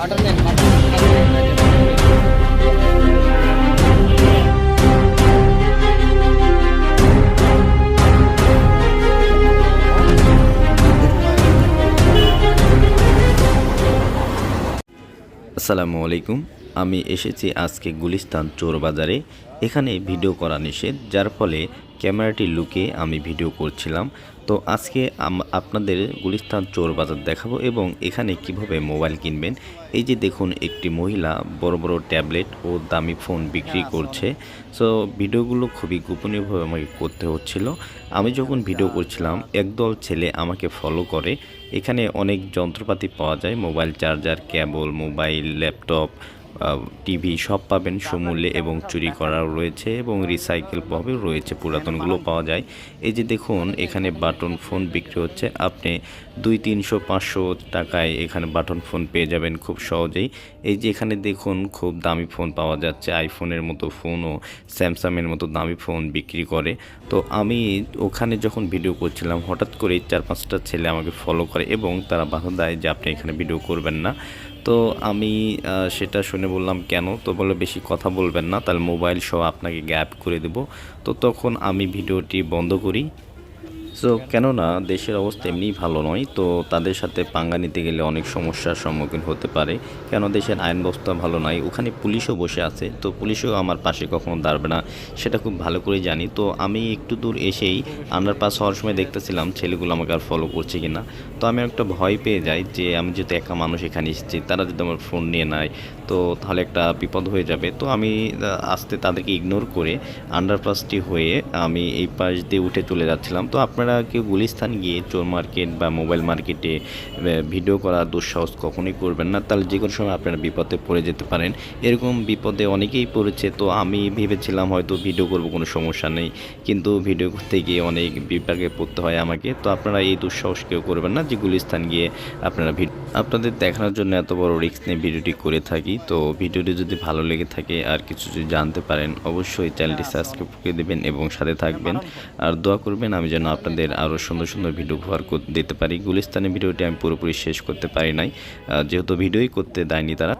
Button নেন button আসসালামু আলাইকুম আমি এসেছি আজকে গুলিস্তান চোর বাজারে। এখানে ভিডিও করা নিষেধ, যার ফলে ক্যামেরাটি লুকে আমি ভিডিও করছিলাম। তো আজকে আপনাদের গুলিস্তান চোর বাজার দেখাবো এবং এখানে কীভাবে মোবাইল কিনবেন। এই যে দেখুন, একটি মহিলা বড় বড় ট্যাবলেট ও দামি ফোন বিক্রি করছে। সো ভিডিওগুলো খুবই গোপনীয়ভাবে আমাকে করতে হচ্ছিল। আমি যখন ভিডিও করছিলাম, একদল ছেলে আমাকে ফলো করে। এখানে অনেক যন্ত্রপাতি পাওয়া যায়, mobile charger cable mobile, laptop TV সব পাবেন সমূল্যে এবং চুরি করাও রয়েছে এবং রিসাইকেল পাবে রয়েছে, পুরাতনগুলো পাওয়া যায়। এই যে দেখুন, এখানে বাটন ফোন বিক্রি হচ্ছে। আপনি দুই, তিনশো, পাঁচশো টাকায় এখানে বাটন ফোন পেয়ে যাবেন খুব সহজেই। এই যে এখানে দেখুন, খুব দামি ফোন পাওয়া যাচ্ছে। আইফোনের মতো ফোনও স্যামসাংয়ের মতো দামি ফোন বিক্রি করে। তো আমি ওখানে যখন ভিডিও করছিলাম, হঠাৎ করে চার পাঁচটা ছেলে আমাকে ফলো করে এবং তারা বাধা দেয় যে আপনি এখানে ভিডিও করবেন না। তো আমি সেটা শুনে বললাম, কেন? তো বলে, বেশি কথা বলবেন না, তাহলে মোবাইল সহ আপনাকে গ্যাপ করে দেব। তো তখন আমি ভিডিওটি বন্ধ করি। সো কেননা দেশের অবস্থা এমনিই ভালো নয়, তো তাদের সাথে পাঙ্গা নিতে গেলে অনেক সমস্যার সম্মুখীন হতে পারে। কেন দেশের আইন ব্যবস্থা ভালো নয়, ওখানে পুলিশও বসে আছে, তো পুলিশও আমার পাশে কখনো দাঁড়াবে না, সেটা খুব ভালো করে জানি। তো আমি একটু দূর এসেই আন্ডারপাস হওয়ার সময় দেখতেছিলাম ছেলেগুলো আমাকে আর ফলো করছে কিনা। তো আমি একটা ভয় পেয়ে যাই যে আমি যেহেতু একা মানুষ এখানে এসেছি, তারা যদি আমার ফোন নিয়ে নেয়, তো তাহলে একটা বিপদ হয়ে যাবে। তো আমি আস্তে তাদেরকে ইগনোর করে আন্ডারপাসটি হয়ে আমি এই পাশ দিয়ে উঠে চলে যাচ্ছিলাম। তো আপনারা কেউ গুলিস্তান গিয়ে চোর মার্কেট বা মোবাইল মার্কেটে ভিডিও করা দুঃসাহস কখনই করবেন না। তাহলে যে কোনো সময় আপনারা বিপদে পড়ে যেতে পারেন। এরকম বিপদে অনেকেই পড়েছে, তো আমি ভেবেছিলাম হয়তো ভিডিও করব, কোনো সমস্যা নেই। কিন্তু ভিডিও করতে গিয়ে অনেক বিপাকে পড়তে হয় আমাকে। তো আপনারা এই দুঃসাহস কেউ করবেন না যে গুলিস্তান গিয়ে আপনারা ভিড- আপনাদের দেখানোর জন্য এত বড় রিস্ক নিয়ে ভিডিওটি করে থাকি। তো ভিডিওটি যদি ভালো লেগে থাকে আর কিছু যদি জানতে পারেন, অবশ্যই চ্যানেলটি সাবস্ক্রাইব করে দেবেন এবং সাথে থাকবেন। আর দোয়া করবেন আমি যেন আপনাদের আরও সুন্দর সুন্দর ভিডিও উপহার দিতে পারি। গুলিস্তানের ভিডিওটি আমি পুরোপুরি শেষ করতে পারি নাই। যেহেতু ভিডিওই করতে দেয়নি তারা।